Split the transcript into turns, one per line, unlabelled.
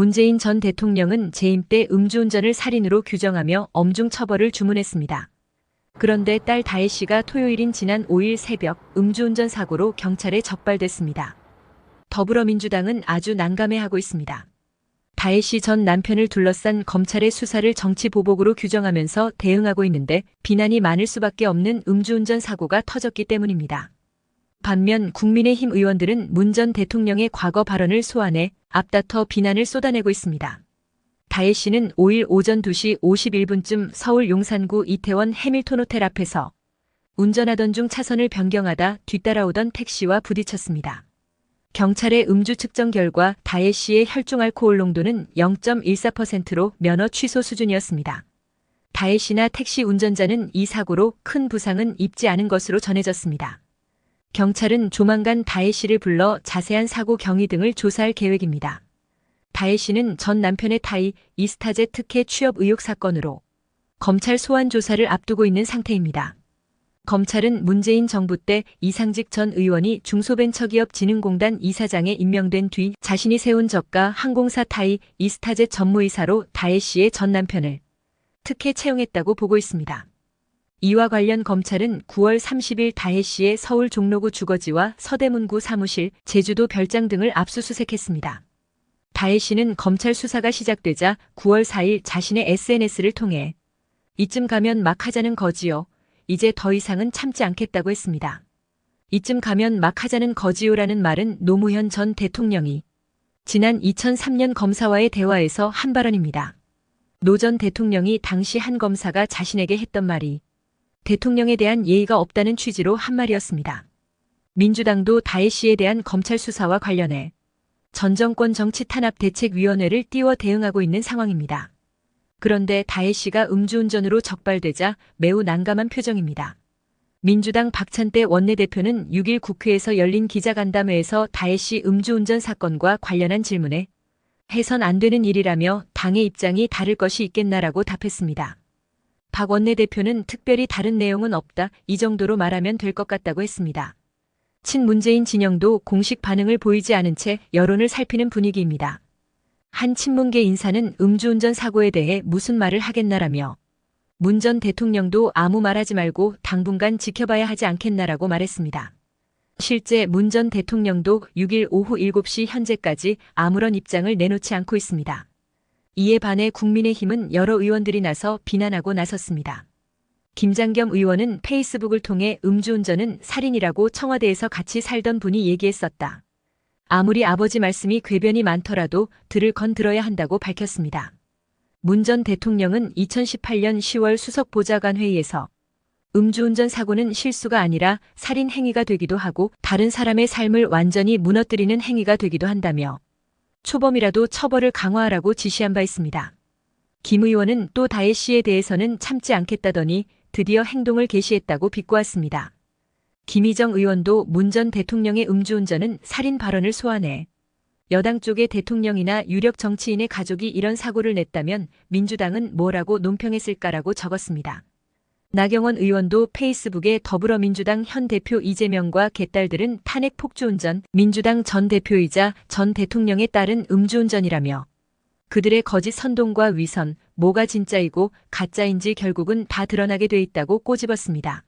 문재인 전 대통령은 재임 때 음주운전을 살인으로 규정하며 엄중 처벌을 주문했습니다. 그런데 딸 다혜 씨가 토요일인 지난 5일 새벽 음주운전 사고로 경찰에 적발됐습니다. 더불어민주당은 아주 난감해하고 있습니다. 다혜 씨 전 남편을 둘러싼 검찰의 수사를 정치 보복으로 규정하면서 대응하고 있는데 비난이 많을 수밖에 없는 음주운전 사고가 터졌기 때문입니다. 반면 국민의힘 의원들은 문 전 대통령의 과거 발언을 소환해 앞다퉈 비난을 쏟아내고 있습니다. 다혜 씨는 5일 오전 2시 51분쯤 서울 용산구 이태원 해밀턴 호텔 앞에서 운전하던 중 차선을 변경하다 뒤따라오던 택시와 부딪혔습니다. 경찰의 음주 측정 결과 다혜 씨의 혈중 알코올 농도는 0.14%로 면허 취소 수준이었습니다. 다혜 씨나 택시 운전자는 이 사고로 큰 부상은 입지 않은 것으로 전해졌습니다. 경찰은 조만간 다혜 씨를 불러 자세한 사고 경위 등을 조사할 계획입니다. 다혜 씨는 전 남편의 타이 이스타제 특혜 취업 의혹 사건으로 검찰 소환 조사를 앞두고 있는 상태입니다. 검찰은 문재인 정부 때 이상직 전 의원이 중소벤처기업진흥공단 이사장에 임명된 뒤 자신이 세운 저가 항공사 타이 이스타제 전무이사로 다혜 씨의 전 남편을 특혜 채용했다고 보고 있습니다. 이와 관련 검찰은 9월 30일 다혜 씨의 서울 종로구 주거지와 서대문구 사무실, 제주도 별장 등을 압수수색했습니다. 다혜 씨는 검찰 수사가 시작되자 9월 4일 자신의 SNS를 통해 이쯤 가면 막 하자는 거지요. 이제 더 이상은 참지 않겠다고 했습니다. 이쯤 가면 막 하자는 거지요라는 말은 노무현 전 대통령이 지난 2003년 검사와의 대화에서 한 발언입니다. 노 전 대통령이 당시 한 검사가 자신에게 했던 말이 대통령에 대한 예의가 없다는 취지로 한 말이었습니다. 민주당도 다혜 씨에 대한 검찰 수사와 관련해 전 정권 정치 탄압 대책위원회를 띄워 대응하고 있는 상황입니다. 그런데 다혜 씨가 음주운전으로 적발되자 매우 난감한 표정입니다. 민주당 박찬대 원내대표는 6일 국회에서 열린 기자간담회에서 다혜 씨 음주운전 사건과 관련한 질문에 해선 안 되는 일이라며 당의 입장이 다를 것이 있겠나라고 답했습니다. 박 원내대표는 특별히 다른 내용은 없다 이 정도로 말하면 될 것 같다고 했습니다. 친문재인 진영도 공식 반응을 보이지 않은 채 여론을 살피는 분위기입니다. 한 친문계 인사는 음주운전 사고에 대해 무슨 말을 하겠나라며 문 전 대통령도 아무 말하지 말고 당분간 지켜봐야 하지 않겠나라고 말했습니다. 실제 문 전 대통령도 6일 오후 7시 현재까지 아무런 입장을 내놓지 않고 있습니다. 이에 반해 국민의힘은 여러 의원들이 나서 비난하고 나섰습니다. 김장겸 의원은 페이스북을 통해 음주운전은 살인이라고 청와대에서 같이 살던 분이 얘기했었다. 아무리 아버지 말씀이 궤변이 많더라도 들을 건 들어야 한다고 밝혔습니다. 문 전 대통령은 2018년 10월 수석 보좌관 회의에서 음주운전 사고는 실수가 아니라 살인 행위가 되기도 하고 다른 사람의 삶을 완전히 무너뜨리는 행위가 되기도 한다며 초범이라도 처벌을 강화하라고 지시한 바 있습니다. 김 의원은 또 다혜 씨에 대해서는 참지 않겠다더니 드디어 행동을 개시했다고 비꼬았습니다. 김희정 의원도 문 전 대통령의 음주운전은 살인 발언을 소환해 여당 쪽의 대통령이나 유력 정치인의 가족이 이런 사고를 냈다면 민주당은 뭐라고 논평했을까라고 적었습니다. 나경원 의원도 페이스북에 더불어민주당 현 대표 이재명과 개딸들은 탄핵 폭주운전, 민주당 전 대표이자 전 대통령에 따른 음주운전이라며 그들의 거짓 선동과 위선, 뭐가 진짜이고 가짜인지 결국은 다 드러나게 돼 있다고 꼬집었습니다.